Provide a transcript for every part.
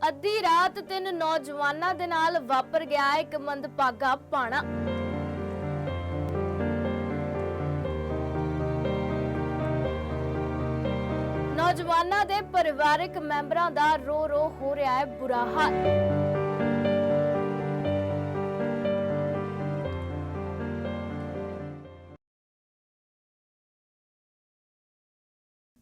ਅੱਧੀ ਰਾਤ ਤਿੰਨ ਨੌਜਵਾਨਾਂ ਦੇ ਨਾਲ ਵਾਪਰ ਗਿਆ ਇੱਕ ਮੰਦਭਾਗਾ ਪਾਣਾ। ਨੌਜਵਾਨਾਂ ਦੇ ਪਰਿਵਾਰਕ ਮੈਂਬਰਾਂ ਦਾ ਰੋ ਰੋ ਹੋ ਰਿਹਾ ਹੈ ਬੁਰਾ ਹਾਲ।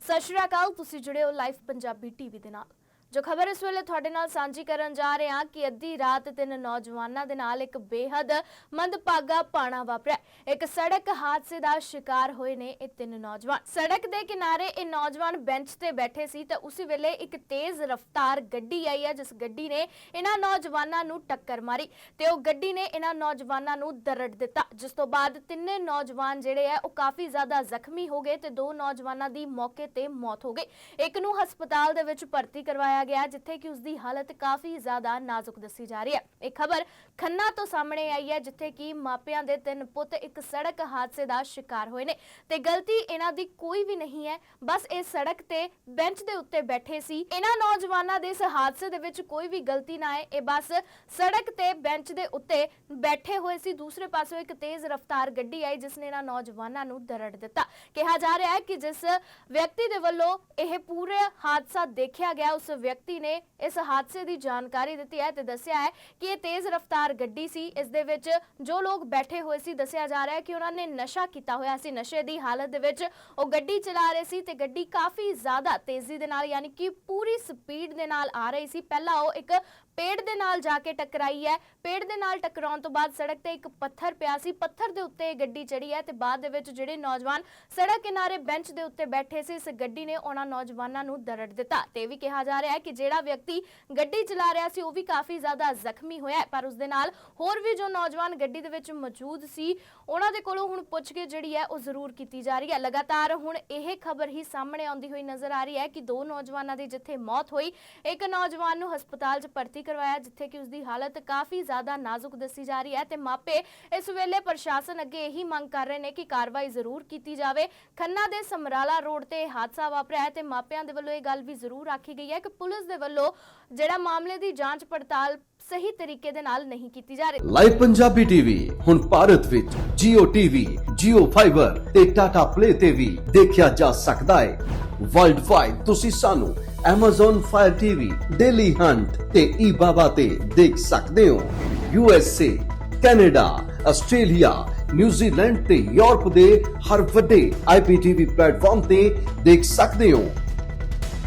ਸਤਿ ਸ਼੍ਰੀ ਅਕਾਲ, ਤੁਸੀਂ ਜੁੜੇ ਹੋ ਲਾਈਵ ਪੰਜਾਬੀ ਟੀਵੀ ਦੇ ਨਾਲ। ਜੋ ਖਬਰ ਇਸ ਵੇਲੇ ਤੁਹਾਡੇ ਨਾਲ ਸਾਂਝੀ ਕਰਨ ਜਾ ਰਹੇ ਹਾਂ ਕਿ ਅੱਧੀ ਰਾਤ ਤਿੰਨ ਨੌਜਵਾਨਾਂ ਦੇ ਨਾਲ ਇੱਕ ਬੇਹੱਦ ਮੰਦਭਾਗਾ ਪਾਣਾ ਵਾਪਰਿਆ। ਇੱਕ ਸੜਕ ਹਾਦਸੇ ਦਾ ਸ਼ਿਕਾਰ ਹੋਏ ਨੇ ਇਹ ਤਿੰਨ ਨੌਜਵਾਨ। ਸੜਕ ਦੇ ਕਿਨਾਰੇ ਇਹ ਨੌਜਵਾਨ ਬੈਂਚ ਤੇ ਬੈਠੇ ਸੀ ਤਾਂ ਉਸੇ ਵੇਲੇ ਇੱਕ ਤੇਜ਼ ਰਫ਼ਤਾਰ ਗੱਡੀ ਆਈ ਹੈ, ਜਿਸ ਗੱਡੀ ਨੇ ਇਹਨਾਂ ਨੌਜਵਾਨਾਂ ਨੂੰ ਟੱਕਰ ਮਾਰੀ ਤੇ ਉਹ ਗੱਡੀ ਨੇ ਇਹਨਾਂ ਨੌਜਵਾਨਾਂ ਨੂੰ ਦਰੜ ਦਿੱਤਾ। ਜਿਸ ਤੋਂ ਬਾਅਦ ਤਿੰਨੇ ਨੌਜਵਾਨ ਜਿਹੜੇ ਆ ਉਹ ਕਾਫੀ ਜ਼ਿਆਦਾ ਜ਼ਖਮੀ ਹੋ ਗਏ ਤੇ ਦੋ ਨੌਜਵਾਨਾਂ ਦੀ ਮੌਕੇ ਤੇ ਮੌਤ ਹੋ ਗਈ। ਇੱਕ ਨੂੰ ਹਸਪਤਾਲ ਦੇ ਵਿੱਚ ਭਰਤੀ ਕਰਵਾਇਆ ਗਿਆ, ਜਿੱਥੇ ਕਿ ਉਸ ਦੀ ਹਾਲਤ ਕਾਫੀ ਜ਼ਿਆਦਾ ਨਾਜ਼ੁਕ ਦੱਸੀ ਜਾ ਰਹੀ ਹੈ। ਇਹ ਖਬਰ ਖੰਨਾ ਤੋਂ ਸਾਹਮਣੇ ਆਈ ਹੈ, ਜਿੱਥੇ ਕਿ ਮਾਪਿਆਂ ਦੇ ਤਿੰਨ ਪੁੱਤ ਇੱਕ ਸੜਕ ਹਾਦਸੇ ਦਾ ਸ਼ਿਕਾਰ ਹੋਏ ਨੇ ਤੇ ਗਲਤੀ ਇਹਨਾਂ ਦੀ ਕੋਈ ਵੀ ਨਹੀਂ ਹੈ, ਬਸ ਇਹ ਸੜਕ ਤੇ ਬੈਂਚ ਦੇ ਉੱਤੇ ਬੈਠੇ ਸੀ। ਇਹਨਾਂ ਨੌਜਵਾਨਾਂ ਦੇ ਇਸ ਹਾਦਸੇ ਦੇ ਵਿੱਚ ਕੋਈ ਵੀ ਗਲਤੀ ਨਾ ਹੈ ਇਹ ਬਸ ਸੜਕ ਤੇ ਬੈਂਚ ਦੇ ਉੱਤੇ ਬੈਠੇ ਹੋਏ ਸੀ। ਦੂਸਰੇ ਪਾਸੇ ਇੱਕ ਤੇਜ਼ ਰਫ਼ਤਾਰ ਗੱਡੀ ਆਈ, ਜਿਸ ਨੇ ਇਹਨਾਂ ਨੌਜਵਾਨਾਂ ਨੂੰ ਦਰੜ ਦਿੱਤਾ। ਕਿਹਾ ਜਾ ਰਿਹਾ ਹੈ ਕਿ ਜਿਸ ਵਿਅਕਤੀ ਦੇ ਵੱਲੋਂ ਇਹ ਪੂਰਾ ਹਾਦਸਾ ਦੇਖਿਆ ਗਿਆ, ਉਸ ਵਿਅਕਤੀ ਨੇ ਇਸ ਹਾਦਸੇ ਦੀ ਜਾਣਕਾਰੀ ਦਿੱਤੀ ਹੈ ਤੇ ਦੱਸਿਆ ਹੈ ਕਿ ਇਹ ਤੇਜ਼ ਰਫ਼ਤਾਰ ਗੱਡੀ ਸੀ। ਇਸ ਦੇ ਵਿੱਚ ਜੋ ਲੋਕ ਬੈਠੇ ਹੋਏ ਸੀ, ਦੱਸਿਆ ਜਾ ਰਿਹਾ ਹੈ ਕਿ ਉਹਨਾਂ ਨੇ ਨਸ਼ਾ ਕੀਤਾ ਹੋਇਆ ਸੀ। ਨਸ਼ੇ ਦੀ ਹਾਲਤ ਦੇ ਵਿੱਚ ਉਹ ਗੱਡੀ ਚਲਾ ਰਹੇ ਸੀ ਤੇ ਗੱਡੀ ਕਾਫੀ ਜ਼ਿਆਦਾ ਤੇਜ਼ੀ ਦੇ ਨਾਲ ਯਾਨੀ ਕਿ ਪੂਰੀ ਸਪੀਡ ਦੇ ਨਾਲ ਆ ਰਹੀ ਸੀ। ਪਹਿਲਾਂ ਉਹ ਇੱਕ ਪੇੜ ਦੇ ਨਾਲ ਜਾ ਕੇ ਟਕਰਾਈ ਹੈ। ਪੇੜ ਦੇ ਨਾਲ ਟਕਰਾਉਣ ਤੋਂ ਬਾਅਦ ਸੜਕ ਤੇ ਇੱਕ ਪੱਥਰ ਪਿਆ ਸੀ। ਪੱਥਰ ਦੇ ਉੱਤੇ ਇਹ ਗੱਡੀ ਚੜੀ ਹੈ ਤੇ ਬਾਅਦ ਦੇ ਵਿੱਚ ਜਿਹੜੇ ਨੌਜਵਾਨ ਸੜਕ ਕਿਨਾਰੇ ਬੈਂਚ ਦੇ ਉੱਤੇ ਬੈਠੇ ਸੀ, ਇਸ ਗੱਡੀ ਨੇ ਉਹਨਾਂ ਨੌਜਵਾਨਾਂ ਨੂੰ ਦਰੜ ਦਿੱਤਾ ਤੇ ਵੀ ਕਿਹਾ ਜਾ ਰਿਹਾ ਹੈ ਕਿ ਜਿਹੜਾ ਵਿਅਕਤੀ ਗੱਡੀ ਚਲਾ ਰਿਹਾ ਸੀ, ਉਹ ਵੀ ਕਾਫੀ ਜ਼ਿਆਦਾ ਜ਼ਖਮੀ ਹੋਇਆ ਹੈ। ਪਰ ਉਸ ਦੇ ਨਾਲ ਹੋਰ ਵੀ ਜੋ ਨੌਜਵਾਨ ਗੱਡੀ ਦੇ ਵਿੱਚ ਮੌਜੂਦ ਸੀ, ਉਹਨਾਂ ਦੇ ਕੋਲੋਂ ਹੁਣ ਪੁੱਛ ਕੇ ਜਿਹੜੀ ਹੈ, ਉਹ ਜ਼ਰੂਰ ਕੀਤੀ ਜਾ ਰਹੀ ਹੈ। ਲਗਾਤਾਰ ਹੁਣ ਇਹ ਖਬਰ ਹੀ ਸਾਹਮਣੇ ਆਉਂਦੀ ਹੋਈ ਨਜ਼ਰ ਆ ਰਹੀ ਹੈ ਕਿ ਦੋ ਨੌਜਵਾਨਾਂ ਦੀ ਜਿੱਥੇ ਮੌਤ ਹੋਈ, ਇੱਕ ਨੌਜਵਾਨ ਨੂੰ ਹਸਪਤਾਲ 'ਚ ਭਰਤੀ ਕਰਵਾਇਆ, ਜਿੱਥੇ ਕਿ ਉਸ ਦੀ ਹਾਲਤ ਕਾਫੀ ਜ਼ਿਆਦਾ ਨਾਜ਼ੁਕ ਦੱਸੀ ਜਾ ਰਹੀ ਹੈ ਤੇ ਮਾਪੇ ਇਸ ਵੇਲੇ ਪ੍ਰਸ਼ਾਸਨ ਅੱਗੇ ਇਹੀ ਮੰਗ ਕਰ ਰਹੇ ਨੇ ਕਿ ਕਾਰਵਾਈ ਜ਼ਰੂਰ ਕੀਤੀ ਜਾਵੇ। ਖੰਨਾ ਦੇ ਸਮਰਾਲਾ ਰੋਡ ਤੇ ਹਾਦਸਾ ਵਾਪਰਿਆ ਹੈ ਤੇ ਮਾਪਿਆਂ ਦੇ ਵੱਲੋਂ ਇਹ ਗੱਲ ਵੀ ਜ਼ਰੂਰ ਆਖੀ ਗਈ ਹੈ ਕਿ ਪੁਲਿਸ ਦੇ ਵੱਲੋਂ ਜਿਹੜਾ ਮਾਮਲੇ ਦੀ ਜਾਂਚ ਪੜਤਾਲ ਸਹੀ ਤਰੀਕੇ ਦੇ ਨਾਲ ਨਹੀਂ ਕੀਤੀ ਜਾ ਰਹੀ। ਲਾਈਵ ਪੰਜਾਬੀ ਟੀਵੀ ਹੁਣ ਭਾਰਤ ਵਿੱਚ Jio TV, Jio Fiber ਤੇ Tata Play ਤੇ ਵੀ ਦੇਖਿਆ ਜਾ ਸਕਦਾ ਹੈ। ਵਰਲਡ ਵਾਈਡ ਤੁਸੀਂ ਸਾਨੂੰ Amazon Fire TV, Daily Hunt ਤੇ eBaba ਤੇ ਦੇਖ ਸਕਦੇ ਹੋ। USA, Canada, Australia, New Zealand ਤੇ ਯੂਰਪ ਦੇ ਹਰ ਵੱਡੇ IPTV ਪਲੇਟਫਾਰਮ ਤੇ ਦੇਖ ਸਕਦੇ ਹੋ।